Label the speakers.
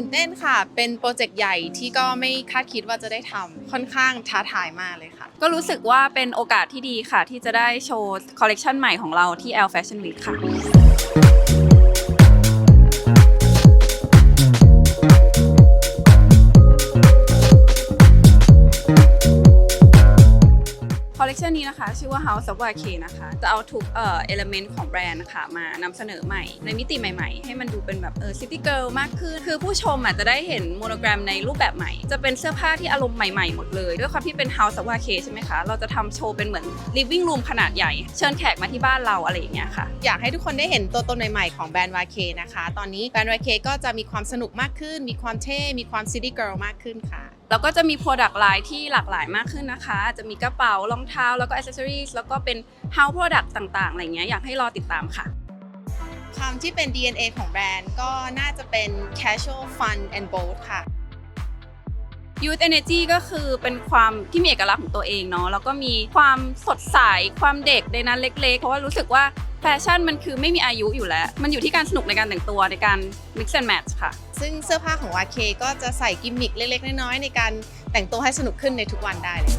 Speaker 1: ตื่นเต้นค่ะ เป็นโปรเจกต์ใหญ่ที่ก็ไม่คาดคิดว่าจะได้ทำค่อนข้างท้าทายมากเลยค่ะ
Speaker 2: ก็รู้สึกว่าเป็นโอกาสที่ดีค่ะ ที่จะได้โชว์คอลเลกชันใหม่ของเราที่ L Fashion Week ค่ะ ลเลกชันนี้นะคะ ชื่อว่า House of YK นะคะ จะเอาทุกเอ่อเอลเมนต์ของแบรนด์นะคะ มานำเสนอใหม่ ในมิติใหม่ๆ ให้มันดูเป็นแบบเออซิตี้เกิลมากขึ้น คือผู้ชมอาจจะได้เห็นโมโนแกรมในรูปแบบใหม่ จะเป็นเสื้อผ้าที่อารมณ์ใหม่ๆ หมดเลย ด้วยความที่เป็น House of YK ใช่ไหมคะ เราจะทำโชว์เป็นเหมือน living room ขนาดใหญ่ เชิญแขกมาที่บ้านเราอะไรอย่างเงี้ยค่ะ
Speaker 1: อยากให้ทุกคนได้เห็นตัวตนใหม่ๆ ของแบรนด์ YK นะคะ ตอนนี้แบรนด์ YK ก็จะมีความสนุกมากขึ้น มีความเท่ มีความ city girl มากขึ้นค่ะ
Speaker 2: แล้วก็จะมี Product Line ที่หลากหลายมากขึ้นนะคะ จะมีกระเป๋ารองเท้า แล้วก็ Accessories แล้วก็เป็น House Product ต่างๆ อะไรเงี้ยอยากให้รอติดตามค่ะ
Speaker 1: ความที่เป็น DNA ของแบรนด์ก็น่าจะเป็น casual fun and bold ค่ะ
Speaker 2: Youth Energy ก็คือเป็นความที่มีเอกลักษณ์ของตัวเองเนาะแล้วก็มีความสดใสความเด็กในนั้นเล็กๆ เพราะว่ารู้สึกว่า แฟชั่นมันคือไม่มีอายุอยู่แล้ว มันอยู่ที่การสนุกในการแต่งตัวในการ mix and match ค่ะ
Speaker 1: ซึ่งเสื้อผ้าของ YK ก็จะใส่กิมมิคเล็กๆ น้อยๆ ในการแต่งตัวให้สนุกขึ้นในทุกวันได้เลย